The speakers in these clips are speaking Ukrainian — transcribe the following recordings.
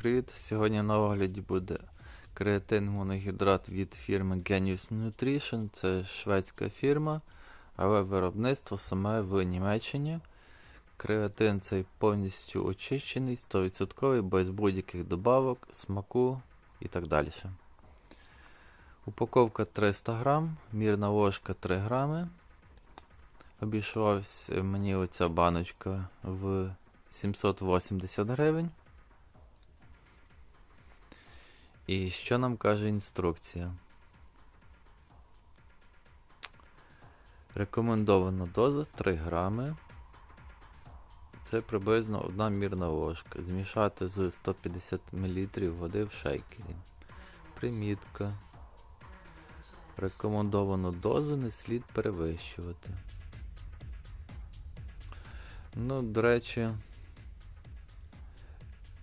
Привіт! Сьогодні на огляді буде креатин моногідрат від фірми Genius Nutrition. Це шведська фірма, але виробництво саме в Німеччині. Креатин цей повністю очищений, 100% без будь-яких добавок, смаку і так далі. Упаковка 300 грам, мірна ложка 3 грами. Обійшлась мені оця баночка в 780 гривень. І що нам каже інструкція? Рекомендована доза 3 грами. Це приблизно одна мірна ложка. Змішати з 150 мл води в шейкері. Примітка. Рекомендовану дозу не слід перевищувати. Ну, до речі,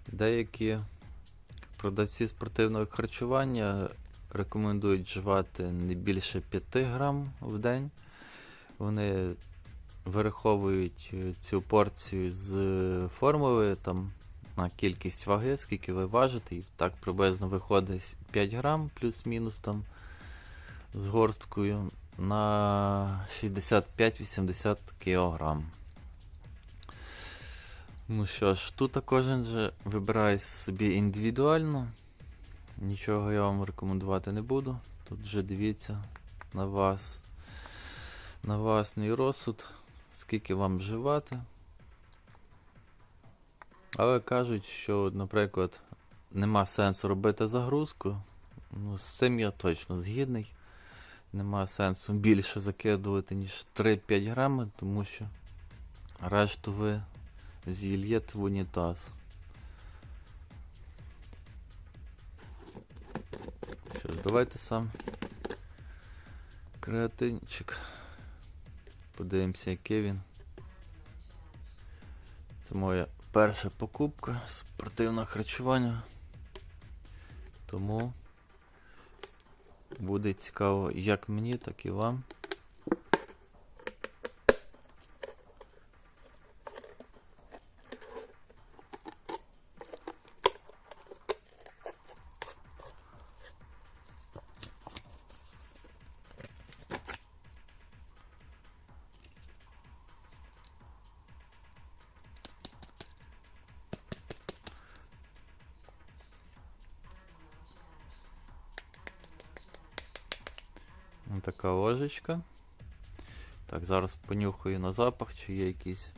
деякі продавці спортивного харчування рекомендують вживати не більше 5 грам в день. Вони вираховують е, цю порцію з формули там, на кількість ваги, скільки ви важите, і так приблизно виходить 5 грам плюс-мінус там з горсткою на 65-80 кг. Ну що ж, тут кожен же вибирає собі індивідуально. Нічого я вам рекомендувати не буду. Тут вже дивіться на вас, на власний розсуд, скільки вам вживати. Але кажуть, що, наприклад, нема сенсу робити загрузку. Ну, з цим я точно згідний. Нема сенсу більше закидувати, ніж 3-5 грами, тому що решту ви зільєте в унітаз. Що ж, давайте сам креатинчик. Подивимося, який він. Це моя перша покупка спортивного харчування. Тому буде цікаво як мені, так і вам. Ось така ложечка. Так, зараз понюхаю на запах, чи є якийсь.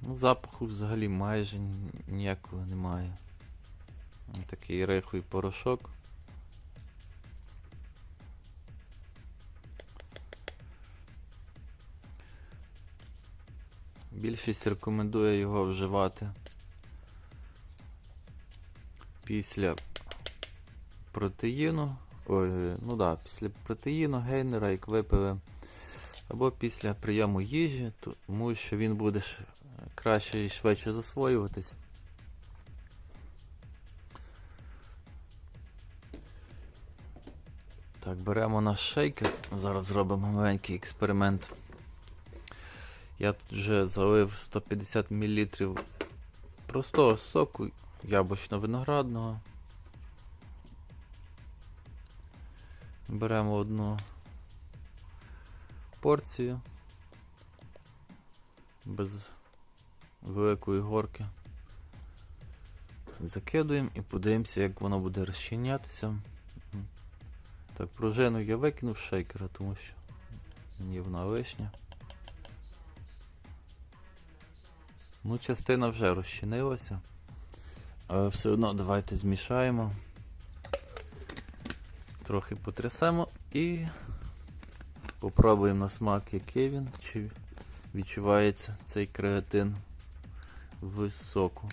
Ну, запаху взагалі майже ніякого немає. Такий рихлий порошок. Більшість рекомендує його вживати після протеїну. Ой, ну да, після протеїну, гейнера, як випили, або після прийому їжі, тому що він буде краще і швидше засвоюватись. Так, беремо наш шейкер. Зараз зробимо маленький експеримент. Я тут вже залив 150 мл простого соку яблучно-виноградного. Беремо одну порцію без великої горки. Закидуємо і подивимося, як воно буде розчинятися. Так, пружину я викинув з шейкера, тому що мені вона лишня. Ну, частина вже розчинилася. Все одно давайте змішаємо. Трохи потрясемо і попробуємо на смак, який він, чи відчувається цей креатин в соку.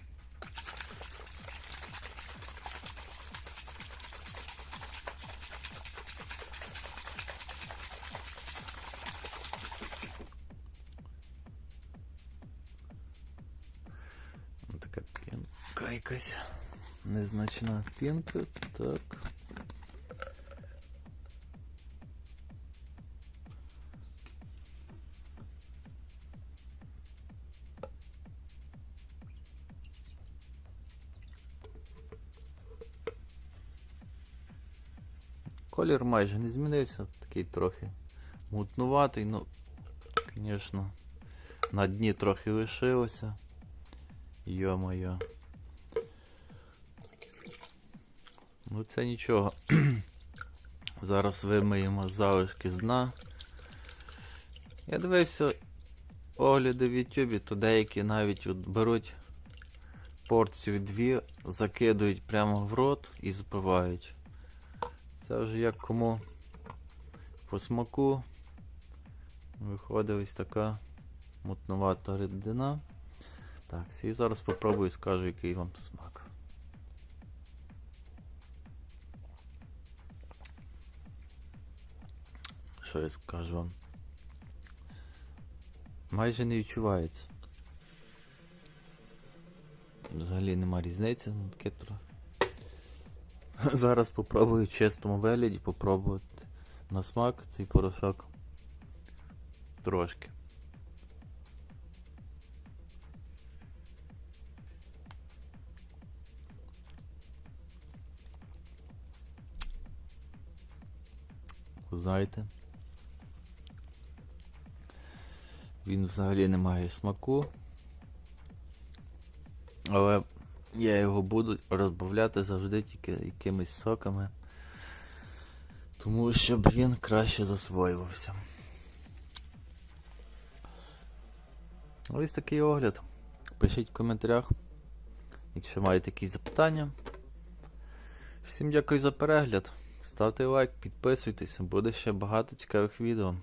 така якась незначна пінка. Так. Колір майже не змінився, такий трохи мутнуватий, ну, звісно, на дні трохи лишилося. Йо-моє. Ну це нічого. Зараз вимиємо залишки з дна. Я дивився огляди в Ютубі, то деякі навіть от беруть порцію дві, закидують прямо в рот і збивають. Це вже як кому по смаку. Виходить ось така мутнувата рідина. Так, і зараз спробую і скажу, який вам смак. Що я скажу вам? Майже не відчувається. Взагалі нема різниці, ну таке. Зараз попробую в чистому вигляді попробувати на смак цей порошок. Трошки. Знаєте? Він взагалі не має смаку. Але я його буду розбавляти завжди тільки якимись соками. Тому щоб він краще засвоювався. Ось такий огляд. Пишіть в коментарях, якщо маєте якісь запитання. Всім дякую за перегляд. Ставте лайк, підписуйтесь, буде ще багато цікавих відео.